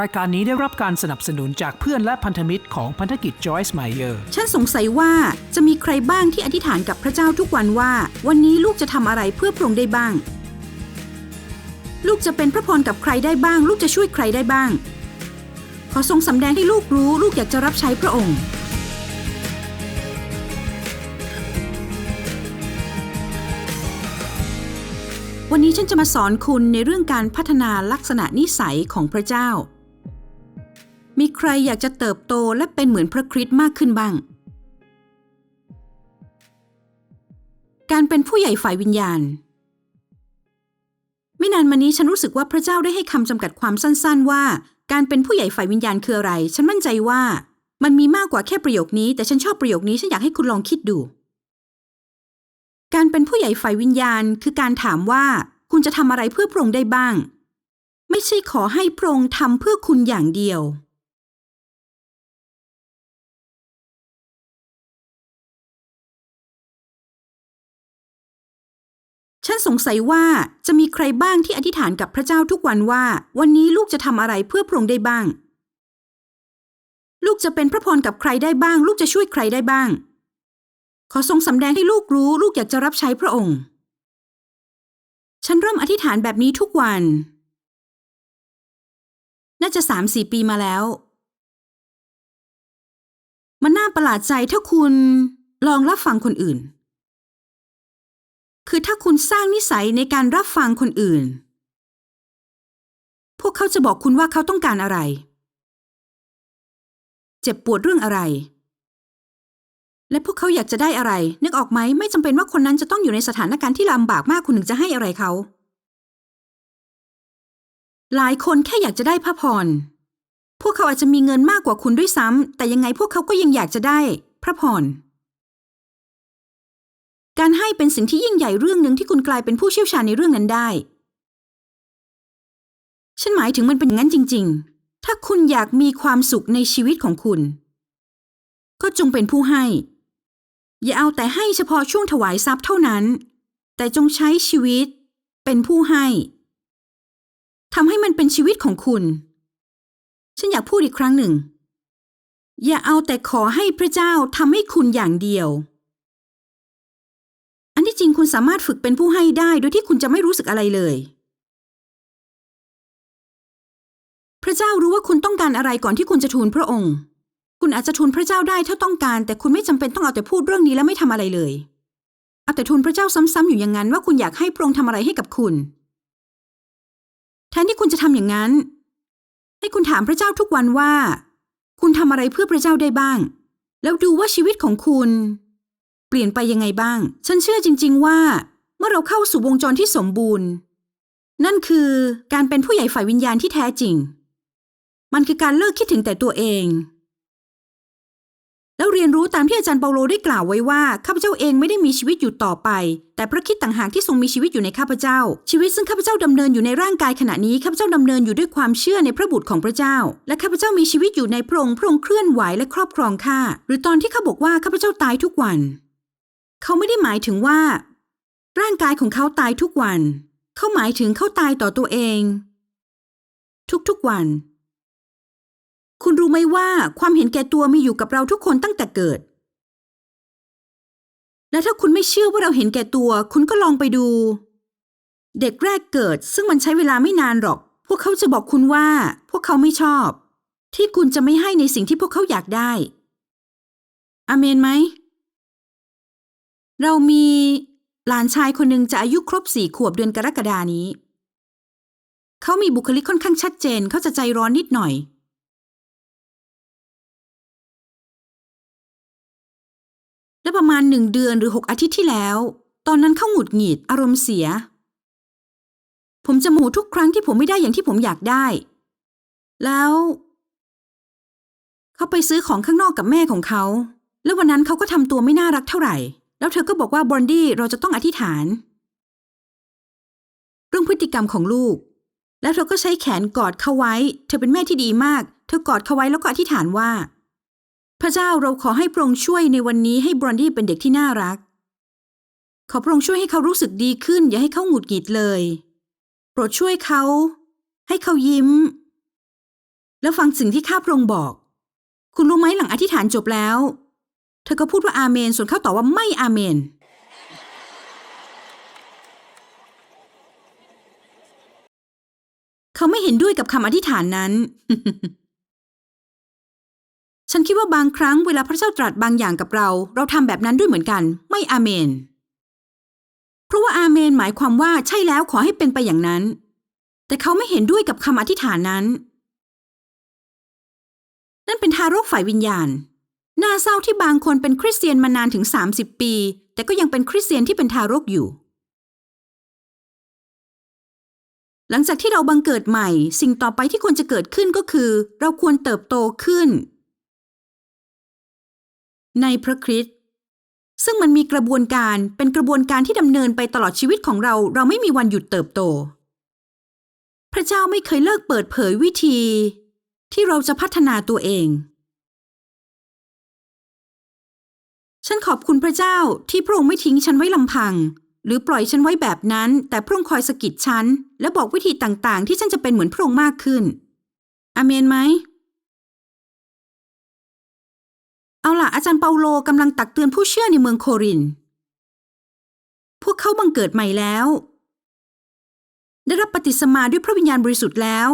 รายการนี้ได้รับการสนับสนุนจากเพื่อนและพันธมิตรของพันธกิจ Joyce Meyer ฉันสงสัยว่าจะมีใครบ้างที่อธิษฐานกับพระเจ้าทุกวันว่า วันนี้ลูกจะทำอะไรเพื่อพระองค์ได้บ้าง ลูกจะเป็นพระพรกับใครได้บ้าง ลูกจะช่วยใครได้บ้าง ขอทรงสำแดงให้ลูกรู้ ลูกอยากจะรับใช้พระองค์วันนี้ฉันจะมาสอนคุณในเรื่องการพัฒนาลักษณะนิสัยของพระเจ้า มีใครอยากจะเติบโตและเป็นเหมือนพระคริสต์มากขึ้นบ้าง การเป็นผู้ใหญ่ฝ่ายวิญญาณ ไม่นานมานี้ฉันรู้สึกว่าพระเจ้าได้ให้คำจำกัดความสั้น ๆ ว่า การเป็นผู้ใหญ่ฝ่ายวิญญาณคืออะไร ฉันมั่นใจว่า มันมีมากกว่าแค่ประโยคนี้ แต่ฉันชอบประโยคนี้ฉันอยากให้คุณลองคิดดู การเป็นผู้ใหญ่ฝ่ายวิญญาณ คือการถามว่า คุณจะทำอะไรเพื่อพระองค์ได้บ้าง ไม่ใช่ขอให้พระองค์ทำเพื่อคุณอย่างเดียว ฉันสงสัยว่าจะมีใครบ้างที่อธิษฐานกับพระเจ้าทุกวันว่า วันนี้ลูกจะทำอะไรเพื่อพระองค์ได้บ้าง ลูกจะเป็นพระพรกับใครได้บ้าง ลูกจะช่วยใครได้บ้าง ขอทรงสำแดงให้ลูกรู้ ลูกอยากจะรับใช้พระองค์ ฉันเริ่มอธิษฐานแบบนี้ทุกวัน น่าจะสามสี่ปีมาแล้ว มันน่าประหลาดใจถ้าคุณลองรับฟังคนอื่น คือถ้าคุณสร้างนิสัยในการรับฟังคนอื่น พวกเขาจะบอกคุณว่าเขาต้องการอะไร เจ็บปวดเรื่องอะไร และพวกเขาอยากจะได้อะไร นึกออกไหมไม่จำเป็นว่าคนนั้นจะต้องอยู่ในสถานการณ์ที่ลำบากมากคุณถึงจะให้อะไรเขา หลายคนแค่อยากจะได้พระพรพวกเขาอาจจะมีเงินมากกว่าคุณด้วยซ้ำแต่ยังไงพวกเขาก็ยังอยากจะได้พระพร การให้เป็นสิ่งที่ยิ่งใหญ่เรื่องหนึ่งที่คุณกลายเป็นผู้เชี่ยวชาญในเรื่องนั้นได้ ฉันหมายถึงมันเป็นอย่างนั้นจริง ๆ ถ้าคุณอยากมีความสุขในชีวิตของคุณ ก็จงเป็นผู้ให้ อย่าเอาแต่ให้เฉพาะช่วงถวายทรัพย์เท่านั้น แต่จงใช้ชีวิต เป็นผู้ให้ทำให้มันเป็นชีวิตของคุณ ฉันอยากพูดอีกครั้งหนึ่ง อย่าเอาแต่ขอให้พระเจ้าทำให้คุณอย่างเดียว ที่จริงคุณสามารถฝึกเป็นผู้ให้ได้โดยที่คุณจะไม่รู้สึกอะไรเลย พระเจ้ารู้ว่าคุณต้องการอะไรก่อนที่คุณจะทูลพระองค์ คุณอาจจะทูลพระเจ้าได้ถ้าต้องการ แต่คุณไม่จำเป็นต้องเอาแต่พูดเรื่องนี้แล้วไม่ทำอะไรเลย เอาแต่ทูลพระเจ้าซ้ำๆอยู่อย่างนั้นว่าคุณอยากให้พระองค์ทำอะไรให้กับคุณ แทนที่คุณจะทำอย่างนั้น ให้คุณถามพระเจ้าทุกวันว่า คุณทำอะไรเพื่อพระเจ้าได้บ้าง แล้วดูว่าชีวิตของคุณ เปลี่ยนไปยังไงบ้าง ฉันเชื่อจริง ๆ ว่า เมื่อเราเข้าสู่วงจรที่สมบูรณ์ นั่นคือการเป็นผู้ใหญ่ฝ่ายวิญญาณที่แท้จริง มันคือการเลิกคิดถึงแต่ตัวเอง แล้วเรียนรู้ตามที่อาจารย์เปาโลได้กล่าวไว้ว่าข้าพเจ้าเองไม่ได้มีชีวิตอยู่ต่อไป แต่พระคิดต่างหากที่ทรงมีชีวิตอยู่ในข้าพเจ้า ชีวิตซึ่งข้าพเจ้าดำเนินอยู่ในร่างกายขณะนี้ข้าพเจ้าดำเนินอยู่ด้วยความเชื่อในพระบุตรของพระเจ้า และข้าพเจ้ามีชีวิตอยู่ในพระองค์พระองค์เคลื่อนไหวและครอบครองข้าหรือตอนที่เขาบอกว่าข้าพเจ้าตายทุกวัน เขาไม่ได้หมายถึงว่า ร่างกายของเขาตายทุกวัน เขาหมายถึงเขาตายต่อตัวเอง ทุกๆวัน คุณรู้ไหมว่าความเห็นแก่ตัวมีอยู่กับเราทุกคนตั้งแต่เกิด และถ้าคุณไม่เชื่อว่าเราเห็นแก่ตัว คุณก็ลองไปดู เด็กแรกเกิด ซึ่งมันใช้เวลาไม่นานหรอก พวกเขาจะบอกคุณว่า พวกเขาไม่ชอบ ที่คุณจะไม่ให้ในสิ่งที่พวกเขาอยากได้อเมนไหม เรามีหลานชายคนหนึ่งจะอายุครบสี่ขวบเดือนกรกฎานี้ เขามีบุคลิกค่อนข้างชัดเจน เขาจะใจร้อนนิดหน่อย และประมาณหนึ่งเดือนหรือหกอาทิตย์ที่แล้ว ตอนนั้นเขาหงุดหงิดอารมณ์เสีย ผมจะโมโหทุกครั้งที่ผมไม่ได้อย่างที่ผมอยากได้ แล้ว เขาไปซื้อของข้างนอกกับแม่ของเขา แล้ววันนั้นเขาก็ทำตัวไม่น่ารักเท่าไหร่ แล้วเธอก็บอกว่าบอนดี้เราจะต้องอธิษฐาน เรื่องพฤติกรรมของลูก แล้วเธอก็ใช้แขนกอดเขาไว้ เธอเป็นแม่ที่ดีมาก เธอกอดเขาไว้แล้วก็อธิษฐานว่า พระเจ้าเราขอให้พระองค์ช่วยในวันนี้ให้บรอนดี้เป็นเด็กที่น่ารัก ขอพระองค์ช่วยให้เขารู้สึกดีขึ้น อย่าให้เขาหงุดหงิดเลย โปรดช่วยเขา ให้เขายิ้ม แล้วฟังสิ่งที่ข้าพระองค์บอก คุณรู้ไหมหลังอธิษฐานจบแล้ว เธอก็พูดว่าอาเมน ส่วนเขาตอบว่าไม่อาเมน เขาไม่เห็นด้วยกับคำอธิษฐานนั้น ฉันคิดว่าบางครั้งเวลาพระเจ้าตรัสบางอย่างกับเรา เราทำแบบนั้นด้วยเหมือนกัน ไม่อาเมน เพราะว่าอาเมนหมายความว่าใช่แล้วขอให้เป็นไปอย่างนั้น แต่เขาไม่เห็นด้วยกับคำอธิษฐานนั้น นั่นเป็นทารกฝ่ายวิญญาณ น่าเศร้าที่บางคนเป็นคริสเตียนมานานถึง 30 ปี แต่ก็ยังเป็นคริสเตียนที่เป็นทารกอยู่ หลังจากที่เราบังเกิดใหม่ สิ่งต่อไปที่ควรจะเกิดขึ้นก็คือ เราควรเติบโตขึ้น ในพระคริสต์ซึ่งมันมีกระบวนการเป็นกระบวนการที่ดำเนินไปตลอดชีวิตของเรา เราไม่มีวันหยุดเติบโต พระเจ้าไม่เคยเลิกเปิดเผยวิธี ที่เราจะพัฒนาตัวเอง ฉันขอบคุณพระเจ้าที่พระองค์ไม่ทิ้งฉันไว้ลำพัง หรือปล่อยฉันไว้แบบนั้น แต่พระองค์คอยสะกิดฉัน และบอกวิธีต่างๆ ที่ฉันจะเป็นเหมือนพระองค์มากขึ้นอเมนไหมเอาล่ะอาจารย์เปาโลกำลังตักเตือนผู้เชื่อในเมืองโคริน พวกเขาบังเกิดใหม่แล้ว ได้รับปฏิสมาด้วยพระวิญญาณบริสุทธิ์แล้ว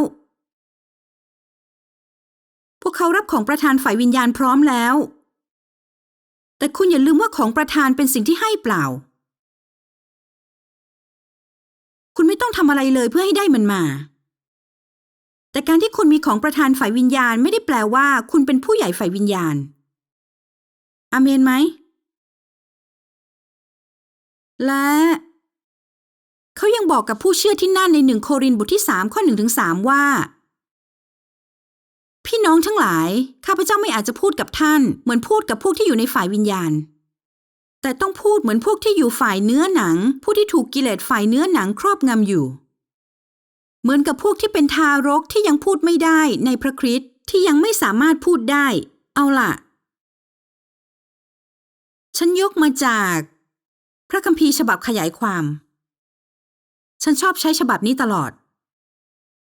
พวกเขารับของประทานฝ่ายวิญญาณพร้อมแล้ว แต่คุณอย่าลืมว่าของประทานเป็นสิ่งที่ให้เปล่า คุณไม่ต้องทำอะไรเลยเพื่อให้ได้มันมา แต่การที่คุณมีของประทานฝ่ายวิญญาณไม่ได้แปลว่า คุณเป็นผู้ใหญ่ฝ่ายวิญญาณ อาเมนไหม และ เขายังบอกกับผู้เชื่อที่นั่นในหนึ่งโครินบทที่สามข้อหนึ่งถึงสามว่า พี่น้องทั้งหลาย ข้าพเจ้าไม่อาจจะพูดกับท่าน เหมือนพูดกับพวกที่อยู่ในฝ่ายวิญญาณ แต่ต้องพูดเหมือนพวกที่อยู่ฝ่ายเนื้อหนัง ผู้ที่ถูกกิเลสฝ่ายเนื้อหนังครอบงำอยู่ เหมือนกับพวกที่เป็นทารกที่ยังพูดไม่ได้ในพระคริสต์ที่ยังไม่สามารถพูดได้ เอาล่ะ ฉันยกมาจาก พระคัมภีร์ฉบับขยายความ ฉันชอบใช้ฉบับนี้ตลอด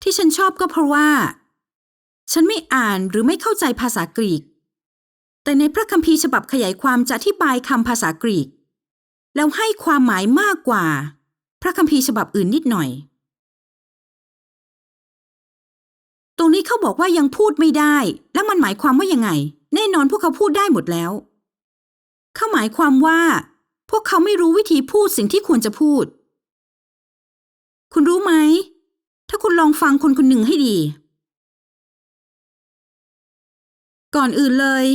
ที่ฉันชอบก็เพราะว่า ฉันไม่อ่านหรือไม่เข้าใจภาษากรีก แต่ในพระคัมภีร์ฉบับขยายความจะอธิบายคำภาษากรีก แล้วให้ความหมายมากกว่า พระคัมภีร์ฉบับอื่นนิดหน่อย ตรงนี้เขาบอกว่ายังพูดไม่ได้ แล้วมันหมายความว่ายังไง แน่นอนพวกเขาพูดได้หมดแล้ว เขาหมายความว่า พวกเขาไม่รู้วิธีพูดสิ่งที่ควรจะพูด คุณรู้ไหม ถ้าคุณลองฟังคนคนหนึ่งให้ดี ก่อนอื่นเลย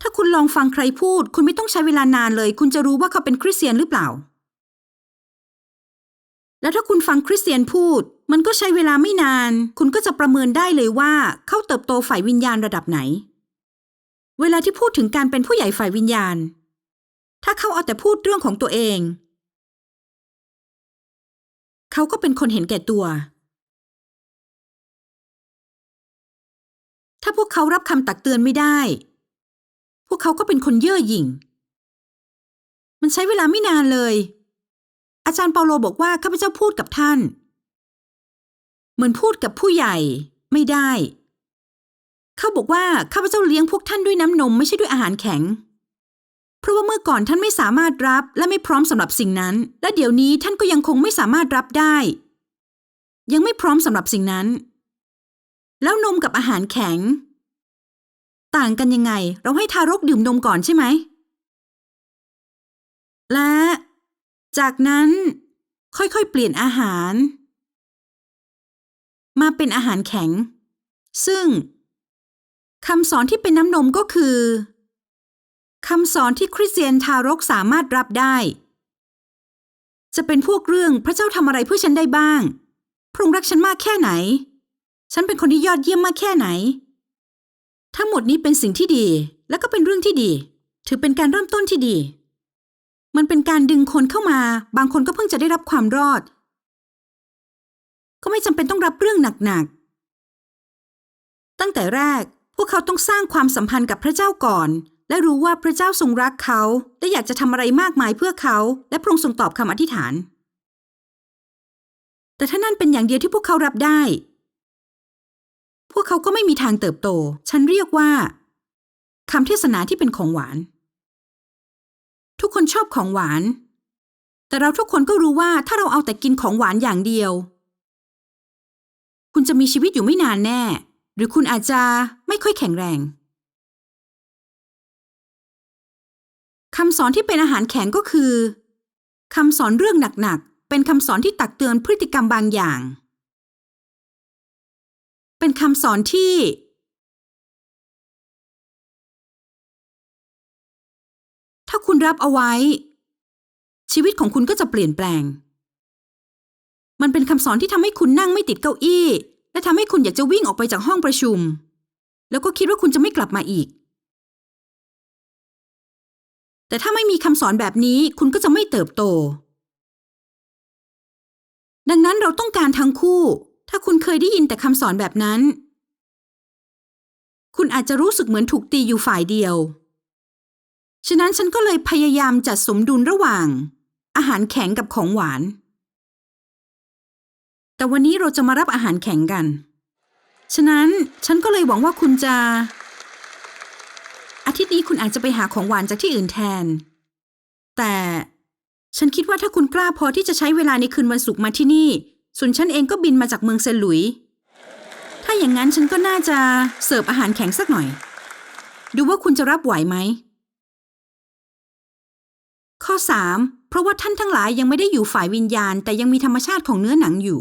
ถ้าคุณลองฟังใครพูด คุณไม่ต้องใช้เวลานานเลย คุณจะรู้ว่าเขาเป็นคริสเตียนหรือเปล่า แล้วถ้าคุณฟังคริสเตียนพูด มันก็ใช้เวลาไม่นาน คุณก็จะประเมินได้เลยว่าเขาเติบโตฝ่ายวิญญาณระดับไหน เวลาที่พูดถึงการเป็นผู้ใหญ่ฝ่ายวิญญาณ ถ้าเขาเอาแต่พูดเรื่องของตัวเอง เขาก็เป็นคนเห็นแก่ตัว ถ้าพวกเขารับคำตักเตือนไม่ได้ พวกเขาก็เป็นคนเย่อหยิ่ง มันใช้เวลาไม่นานเลย อาจารย์เปาโลบอกว่าข้าพเจ้าพูดกับท่าน เหมือนพูดกับผู้ใหญ่ไม่ได้ เขาบอกว่าข้าพเจ้าเลี้ยงพวกท่านด้วยน้ำนมไม่ใช่ด้วยอาหารแข็ง เพราะว่าเมื่อก่อนท่านไม่สามารถรับและไม่พร้อมสำหรับสิ่งนั้น และเดี๋ยวนี้ท่านก็ยังคงไม่สามารถรับได้ ยังไม่พร้อมสำหรับสิ่งนั้น แล้วนมกับอาหารแข็ง ต่างกันยังไง เราให้ทารกดื่มนมก่อนใช่ไหม และ จากนั้นค่อยๆ เปลี่ยนอาหาร มาเป็นอาหารแข็ง ซึ่งคำสอนที่เป็นน้ำนมก็คือคำสอนที่คริสเตียนทารกสามารถรับได้ จะเป็นพวกเรื่องพระเจ้าทำอะไรเพื่อฉันได้บ้าง พระองค์รักฉันมากแค่ไหน ฉันเป็นคนที่ยอดเยี่ยมมากแค่ไหน ทั้งหมดนี้เป็นสิ่งที่ดี และก็เป็นเรื่องที่ดี ถือเป็นการเริ่มต้นที่ดี มันเป็นการดึงคนเข้ามา บางคนก็เพิ่งจะได้รับความรอด ก็ไม่จำเป็นต้องรับเรื่องหนักๆ ตั้งแต่แรกพวกเขาต้องสร้างความสัมพันธ์กับพระเจ้าก่อน และรู้ว่าพระเจ้าทรงรักเขา และอยากจะทำอะไรมากมายเพื่อเขา และพระองค์ทรงตอบคำอธิษฐาน แต่ถ้านั่นเป็นอย่างเดียวที่พวกเขารับได้ พวกเขาก็ไม่มีทางเติบโต ฉันเรียกว่าคำเทศนาที่เป็นของหวาน ทุกคนชอบของหวาน แต่เราทุกคนก็รู้ว่าถ้าเราเอาแต่กินของหวานอย่างเดียว คุณจะมีชีวิตอยู่ไม่นานแน่ หรือคุณอาจจะไม่ค่อยแข็งแรงคำสอนที่เป็นอาหารแข็งก็คือคำสอนเรื่องหนักๆ เป็นคำสอนที่ตักเตือนพฤติกรรมบางอย่าง เป็นคำสอนที่ ถ้าคุณรับเอาไว้ ชีวิตของคุณก็จะเปลี่ยนแปลง มันเป็นคำสอนที่ทำให้คุณนั่งไม่ติดเก้าอี้ และทำให้คุณอยากจะวิ่งออกไปจากห้องประชุม แล้วก็คิดว่าคุณจะไม่กลับมาอีก แต่ถ้าไม่มีคำสอนแบบนี้คุณก็จะไม่เติบโต ดังนั้นเราต้องการทั้งคู่ ถ้าคุณเคยได้ยินแต่คำสอนแบบนั้น คุณอาจจะรู้สึกเหมือนถูกตีอยู่ฝ่ายเดียว ฉะนั้นฉันก็เลยพยายามจัดสมดุลระหว่าง อาหารแข็งกับของหวาน แต่วันนี้เราจะมารับอาหารแข็งกัน ฉะนั้นฉันก็เลยหวังว่าคุณจะ อาทิตย์นี้คุณอาจจะไปหาของหวานจากที่อื่นแทน แต่ฉันคิดว่าถ้าคุณกล้าพอที่จะใช้เวลาในคืนวันศุกร์มาที่นี่ ส่วนฉันเองก็บินมาจากเมืองเซนหลุย ถ้าอย่างนั้นฉันก็น่าจะเสิร์ฟอาหารแข็งสักหน่อย ดูว่าคุณจะรับไหวไหม ข้อ 3. เพราะว่าท่านทั้งหลายยังไม่ได้อยู่ฝ่ายวิญญาณ แต่ยังมีธรรมชาติของเนื้อหนังอยู่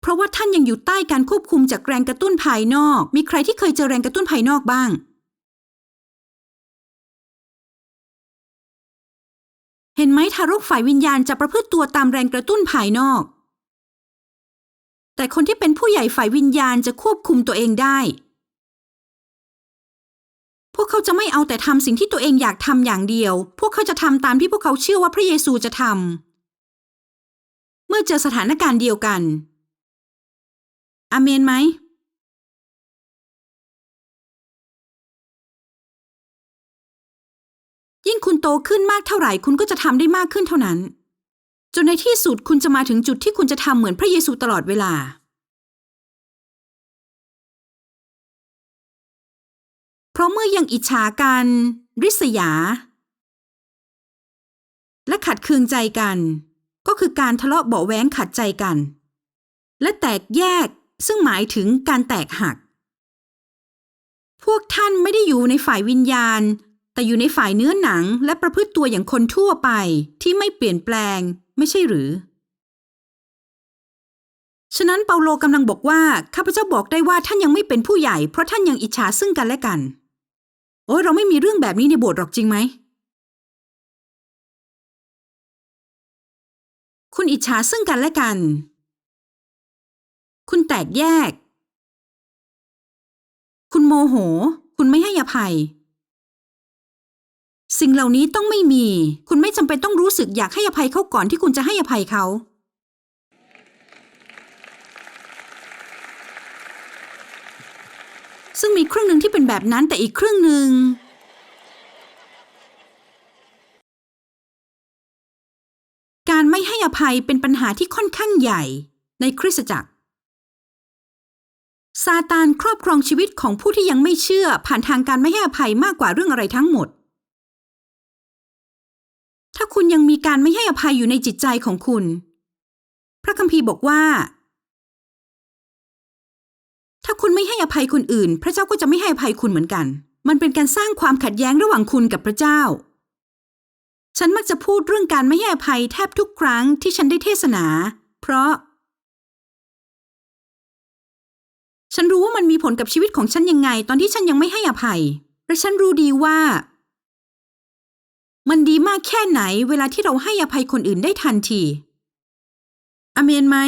เพราะว่าท่านยังอยู่ใต้การควบคุมจากแรงกระตุ้นภายนอก มีใครที่เคยเจอแรงกระตุ้นภายนอกบ้าง เห็นไหมทารกฝ่ายวิญญาณจะประพฤติตัวตามแรงกระตุ้นภายนอก แต่คนที่เป็นผู้ใหญ่ฝ่ายวิญญาณจะควบคุมตัวเองได้ พวกเขาจะไม่เอาแต่ทำสิ่งที่ตัวเองอยากทำอย่างเดียว พวกเขาจะทำตามที่พวกเขาเชื่อว่าพระเยซูจะทำ เมื่อเจอสถานการณ์เดียวกัน อาเมนไหมยิ่งคุณโตขึ้นมากเท่าไหร่คุณก็จะทำได้มากขึ้นเท่านั้น จนในที่สุดคุณจะมาถึงจุดที่คุณจะทำเหมือนพระเยซูตลอดเวลา เพราะเมื่อยังอิจฉากัน ริษยา และขัดเคืองใจกัน ก็คือการทะเลาะเบาะแว้งขัดใจกัน และแตกแยกซึ่งหมายถึงการแตกหัก พวกท่านไม่ได้อยู่ในฝ่ายวิญญาณ แต่อยู่ในฝ่ายเนื้อหนังและประพฤติตัวอย่างคนทั่วไปที่ไม่เปลี่ยนแปลง ไม่ใช่หรือ ฉะนั้นเปาโลกำลังบอกว่าข้าพเจ้าบอกได้ว่าท่านยังไม่เป็นผู้ใหญ่เพราะท่านยังอิจฉาซึ่งกันและกัน โอ้ยเราไม่มีเรื่องแบบนี้ในโบสถ์หรอกจริงไหมคุณอิจฉาซึ่งกันและกัน คุณแตกแยก คุณโมโห คุณไม่ให้อภัย สิ่งเหล่านี้ต้องไม่มี คุณไม่จำเป็นต้องรู้สึกอยากให้อภัยเขาก่อนที่คุณจะให้อภัยเขา ซึ่งมีครึ่งหนึ่งที่เป็นแบบนั้นแต่อีกครึ่งหนึ่งการไม่ให้อภัยเป็นปัญหาที่ค่อนข้างใหญ่ในคริสตจักร ซาตานครอบครองชีวิตของผู้ที่ยังไม่เชื่อผ่านทางการไม่ให้อภัยมากกว่าเรื่องอะไรทั้งหมด คุณยังมีการไม่ให้อภัยอยู่ในจิตใจของคุณ พระคัมภีร์บอกว่า ถ้าคุณไม่ให้อภัยคนอื่น พระเจ้าก็จะไม่ให้อภัยคุณเหมือนกัน มันเป็นการสร้างความขัดแย้งระหว่างคุณกับพระเจ้า ฉันมักจะพูดเรื่องการไม่ให้อภัยแทบทุกครั้งที่ฉันได้เทศนา เพราะ ฉันรู้ว่ามันมีผลกับชีวิตของฉันยังไง ตอนที่ฉันยังไม่ให้อภัยและฉันรู้ดีว่า มันดีมากแค่ไหนเวลาที่เราให้อภัยคนอื่นได้ทันทีอเมนไหม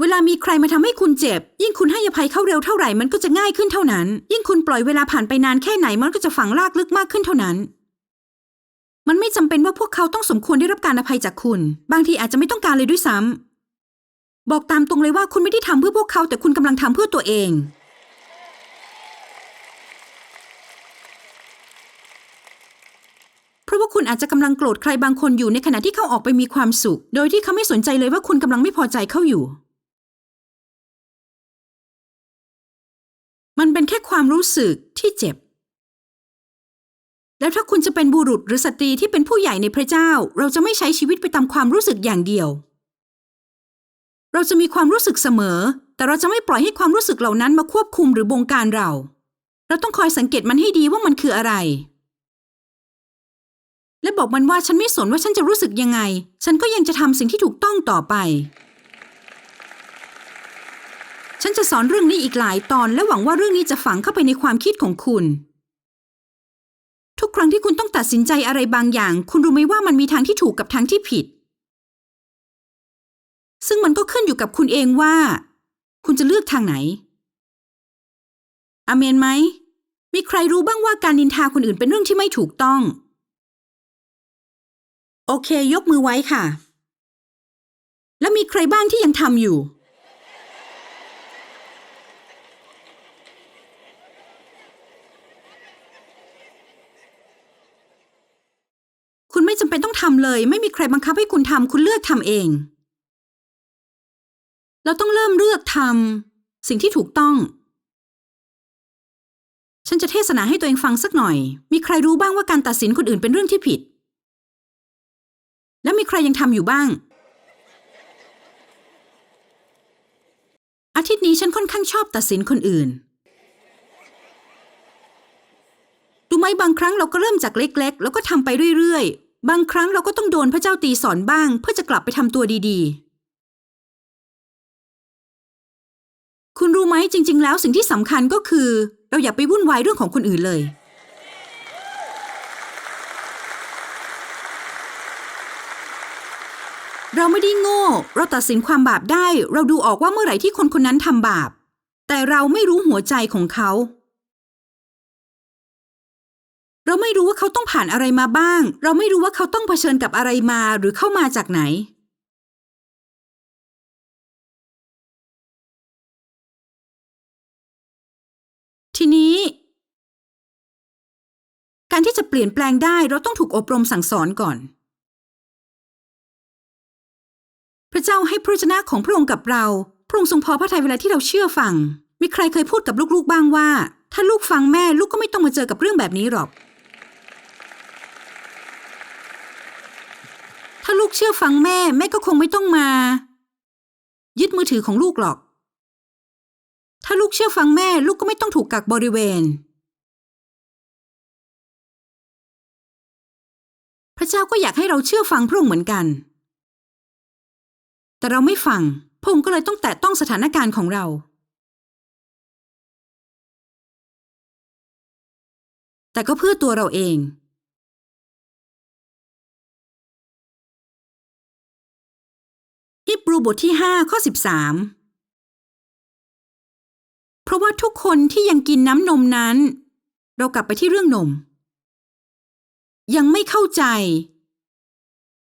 เวลามีใครมาทำให้คุณเจ็บ ยิ่งคุณให้อภัยเข้าเร็วเท่าไหร่มันก็จะง่ายขึ้นเท่านั้น ยิ่งคุณปล่อยเวลาผ่านไปนานแค่ไหนมันก็จะฝังลากลึกมากขึ้นเท่านั้น มันไม่จำเป็นว่าพวกเขาต้องสมควรได้รับการอภัยจากคุณ บางทีอาจจะไม่ต้องการเลยด้วยซ้ำบอกตามตรงเลยว่าคุณไม่ได้ทำเพื่อพวกเขาแต่คุณกำลังทำเพื่อตัวเองาคุณอาจจะกำลังโกรธใครบางคนอยู่ในขณะที่เขาออกไปมีความสุข โดยที่เขาไม่สนใจเลยว่าคุณกำลังไม่พอใจเขาอยู่ มันเป็นแค่ความรู้สึกที่เจ็บ แล้วถ้าคุณจะเป็นบุรุษหรือสตรีที่เป็นผู้ใหญ่ในพระเจ้า เราจะไม่ใช้ชีวิตไปตามความรู้สึกอย่างเดียว เราจะมีความรู้สึกเสมอ แต่เราจะไม่ปล่อยให้ความรู้สึกเหล่านั้นมาควบคุมหรือบงการเรา เราต้องคอยสังเกตมันให้ดีว่ามันคืออะไร และบอกมันว่าฉันไม่สนว่าฉันจะรู้สึกยังไง ฉันก็ยังจะทำสิ่งที่ถูกต้องต่อไป ฉันจะสอนเรื่องนี้อีกหลายตอนและหวังว่าเรื่องนี้จะฝังเข้าไปในความคิดของคุณ ทุกครั้งที่คุณต้องตัดสินใจอะไรบางอย่าง คุณรู้ไหมว่ามันมีทางที่ถูกกับทางที่ผิด ซึ่งมันก็ขึ้นอยู่กับคุณเองว่า คุณจะเลือกทางไหนอเมนไหมมีใครรู้บ้างว่าการนินทาคนอื่นเป็นเรื่องที่ไม่ถูกต้อง โอเค ยกมือไว้ค่ะ แล้วมีใครบ้างที่ยังทำอยู่ คุณไม่จำเป็นต้องทำเลย ไม่มีใครบังคับให้คุณทำคุณเลือกทำเอง เราต้องเริ่มเลือกทำสิ่งที่ถูกต้อง ฉันจะเทศนาให้ตัวเองฟังสักหน่อย มีใครรู้บ้างว่าการตัดสินคนอื่นเป็นเรื่องที่ผิด และมีใครยังทำอยู่บ้าง อาทิตย์นี้ฉันค่อนข้างชอบตัดสินคนอื่นดูไหมบางครั้งเราก็เริ่มจากเล็ก ๆ แล้วก็ทำไปเรื่อยๆ บางครั้งเราก็ต้องโดนพระเจ้าตีสอนบ้าง เพื่อจะกลับไปทำตัวดีๆ คุณรู้ไหมจริง ๆ แล้วสิ่งที่สำคัญก็คือ เราอย่าไปวุ่นวายเรื่องของคนอื่นเลย เราไม่ได้โง่ เราตัดสินความบาปได้ เราดูออกว่าเมื่อไหร่ที่คนคนนั้นทำบาป แต่เราไม่รู้หัวใจของเขา เราไม่รู้ว่าเขาต้องผ่านอะไรมาบ้าง เราไม่รู้ว่าเขาต้องเผชิญกับอะไรมาหรือเข้ามาจากไหน ทีนี้ การที่จะเปลี่ยนแปลงได้เราต้องถูกอบรมสั่งสอนก่อน ระเจ้าให้พระวจนะของพระองค์กับเรา พระองค์ทรงพอพระทัยเวลาที่เราเชื่อฟัง มีใครเคยพูดกับลูกๆบ้างว่า ถ้าลูกฟังแม่ลูกก็ไม่ต้องมาเจอกับเรื่องแบบนี้หรอก ถ้าลูกเชื่อฟังแม่แม่ก็คงไม่ต้องมา ยึดมือถือของลูกหรอก ถ้าลูกเชื่อฟังแม่ลูกก็ไม่ต้องถูกกักบริเวณ พระเจ้าก็อยากให้เราเชื่อฟังพระองค์เหมือนกัน เราไม่ฟังพงค์ก็เลยต้องแตะต้องสถานการณ์ของเรา แต่ก็เพื่อตัวเราเอง ฮิบรูบทที่ 5 ข้อ 13 เพราะว่าทุกคนที่ยังกินน้ำนมนั้น เรากลับไปที่เรื่องนม ยังไม่เข้าใจ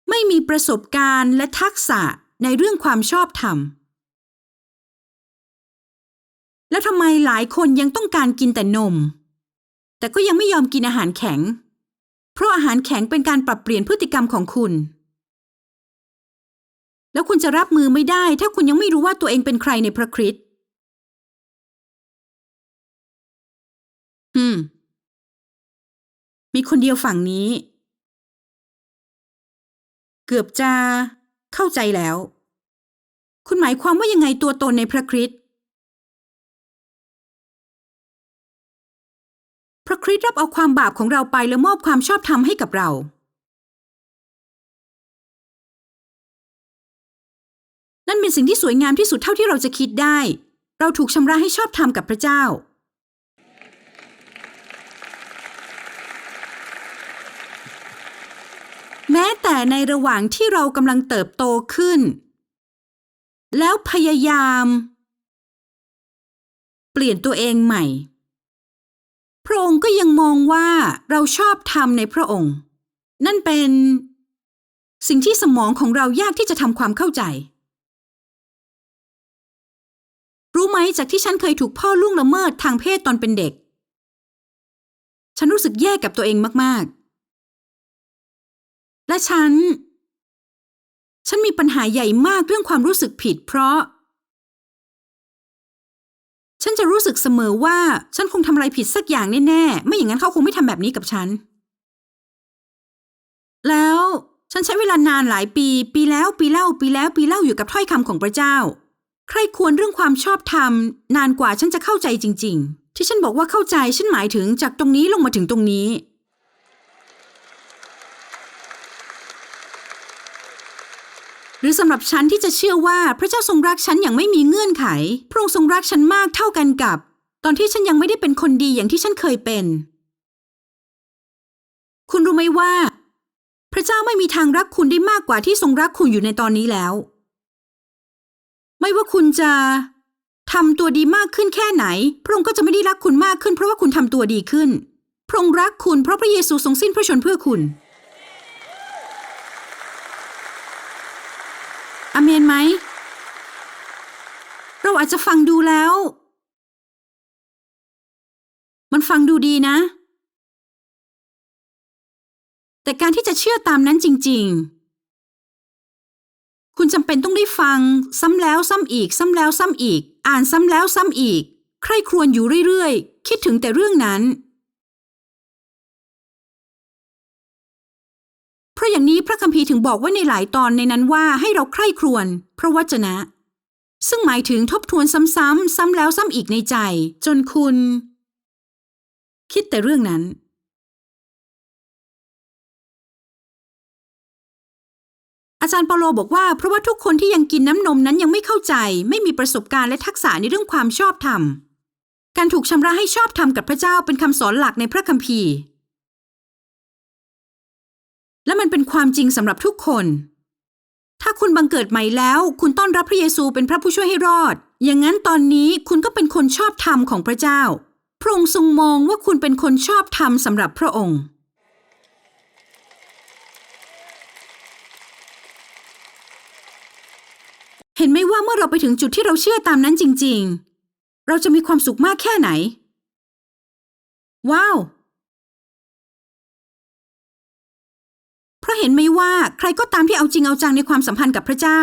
ไม่มีประสบการณ์และทักษะ ในเรื่องความชอบธรรม แล้วทำไมหลายคนยังต้องการกินแต่นม แต่ก็ยังไม่ยอมกินอาหารแข็ง เพราะอาหารแข็งเป็นการปรับเปลี่ยนพฤติกรรมของคุณ แล้วคุณจะรับมือไม่ได้ ถ้าคุณยังไม่รู้ว่าตัวเองเป็นใครในพระคริสต์อืม มีคนเดียวฝั่งนี้ เกือบจะ เข้าใจแล้ว คุณหมายความว่ายังไงตัวตนในพระคริสต์พระคริสต์รับเอาความบาปของเราไปแล้วมอบความชอบธรรมให้กับเรา นั่นเป็นสิ่งที่สวยงามที่สุดเท่าที่เราจะคิดได้ เราถูกชำระให้ชอบธรรมกับพระเจ้า แม้แต่ในระหว่างที่เรากำลังเติบโตขึ้น แล้วพยายาม เปลี่ยนตัวเองใหม่ พระองค์ก็ยังมองว่าเราชอบทำในพระองค์ นั่นเป็นสิ่งที่สมองของเรายากที่จะทำความเข้าใจ รู้ไหมจากที่ฉันเคยถูกพ่อล่วงละเมิดทางเพศตอนเป็นเด็ก ฉันรู้สึกแย่กับตัวเองมากๆ และฉัน ฉันมีปัญหาใหญ่มากเรื่องความรู้สึกผิดเพราะ ฉันจะรู้สึกเสมอว่า ฉันคงทำอะไรผิดสักอย่างแน่ๆ ไม่อย่างนั้นเขาคงไม่ทำแบบนี้กับฉัน แล้วฉันใช้เวลานานหลายปี ปีแล้วปีเล่า ปีแล้วปีเล่าอยู่กับถ้อยคำของพระเจ้า ใครควรเรื่องความชอบธรรม นานกว่าฉันจะเข้าใจจริง ๆ ที่ฉันบอกว่าเข้าใจฉันหมายถึงจากตรงนี้ลงมาถึงตรงนี้ หรือสำหรับฉันที่จะเชื่อว่าพระเจ้าทรงรักฉันอย่างไม่มีเงื่อนไข พระองค์ทรงรักฉันมากเท่ากันกับ ตอนที่ฉันยังไม่ได้เป็นคนดีอย่างที่ฉันเคยเป็น คุณรู้ไหมว่า พระเจ้าไม่มีทางรักคุณได้มากกว่าที่ทรงรักคุณอยู่ในตอนนี้แล้ว ไม่ว่าคุณจะทำตัวดีมากขึ้นแค่ไหน พระองค์ก็จะไม่ได้รักคุณมากขึ้นเพราะว่าคุณทำตัวดีขึ้น พระองค์รักคุณเพราะพระเยซูทรงสิ้นพระชนเพื่อคุณ เมนไหม เราอาจจะฟังดูแล้ว มันฟังดูดีนะ แต่การที่จะเชื่อตามนั้นจริง ๆ คุณจำเป็นต้องได้ฟัง ซ้ำแล้วซ้ำอีก ซ้ำแล้วซ้ำอีก อ่านซ้ำแล้วซ้ำอีก ใคร่ครวญอยู่เรื่อย ๆ คิดถึงแต่เรื่องนั้น ราะอย่างนี้พระคัมภีร์ถึงบอกไว้ในหลายตอนในนั้นว่าให้เราใคร่ครวญพระวจนะ ซึ่งหมายถึงทบทวนซ้ำๆซ้ำแล้วซ้ำอีกในใจ จนคุณ คิดแต่เรื่องนั้น อาจารย์เปาโลบอกว่าเพราะว่าทุกคนที่ยังกินน้ำนมนั้นยังไม่เข้าใจ ไม่มีประสบการณ์และทักษะในเรื่องความชอบธรรมการถูกชำระให้ชอบธรรมกับพระเจ้าเป็นคำสอนหลักในพระคัมภีร์ และมันเป็นความจริงสำหรับทุกคน ถ้าคุณบังเกิดใหม่แล้ว คุณต้อนรับพระเยซูเป็นพระผู้ช่วยให้รอด อย่างนั้นตอนนี้คุณก็เป็นคนชอบธรรมของพระเจ้า พระองค์ทรงมองว่าคุณเป็นคนชอบธรรมสำหรับพระองค์ เห็นไหมว่าเมื่อเราไปถึงจุดที่เราเชื่อตามนั้นจริง ๆ เราจะมีความสุขมากแค่ไหน ว้าว เพราะเห็นไหมว่าใครก็ตามที่เอาจริงเอาจังในความสัมพันธ์กับพระเจ้า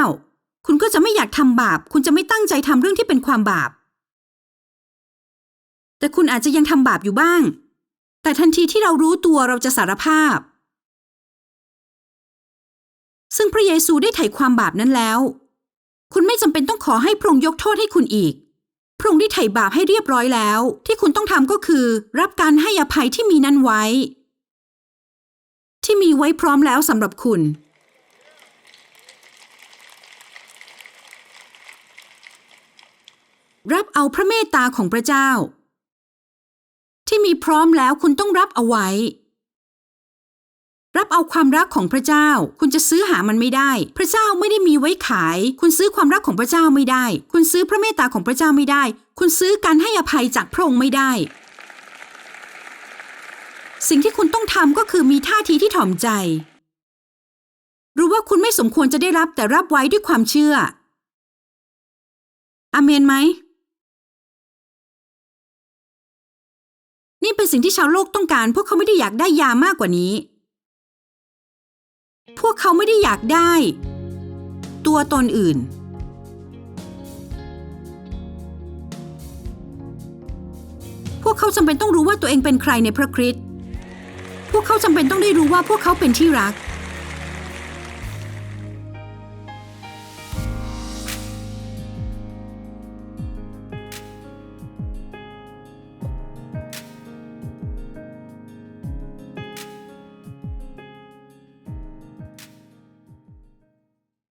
คุณก็จะไม่อยากทำบาป คุณจะไม่ตั้งใจทำเรื่องที่เป็นความบาป แต่คุณอาจจะยังทำบาปอยู่บ้าง แต่ทันทีที่เรารู้ตัวเราจะสารภาพ ซึ่งพระเยซูได้ไถ่ความบาปนั้นแล้ว คุณไม่จำเป็นต้องขอให้พระองค์ยกโทษให้คุณอีกพระองค์ได้ไถ่บาปให้เรียบร้อยแล้ว ที่คุณต้องทำก็คือ รับการให้อภัยที่มีนั้นไว้ ที่มีไว้พร้อมแล้วสำหรับคุณ รับเอาพระเมตตาของพระเจ้า ที่มีพร้อมแล้วคุณต้องรับเอาไว้ รับเอาความรักของพระเจ้า คุณจะซื้อหามันไม่ได้ พระเจ้าไม่ได้มีไว้ขาย คุณซื้อความรักของพระเจ้าไม่ได้ คุณซื้อพระเมตตาของพระเจ้าไม่ได้ คุณซื้อการให้อภัยจากพระองค์ไม่ได้ สิ่งที่คุณต้องทำก็คือมีท่าทีที่ถ่อมใจ รู้ว่าคุณไม่สมควรจะได้รับแต่รับไว้ด้วยความเชื่อ อเมนไหม นี่เป็นสิ่งที่ชาวโลกต้องการ พวกเขาไม่ได้อยากได้ยามากกว่านี้ พวกเขาไม่ได้อยากได้ ตัวตนอื่นพวกเขาจำเป็นต้องรู้ว่าตัวเองเป็นใครในพระคริสต์ พวกเขาจำเป็นต้องได้รู้ว่าพวกเขาเป็นที่รัก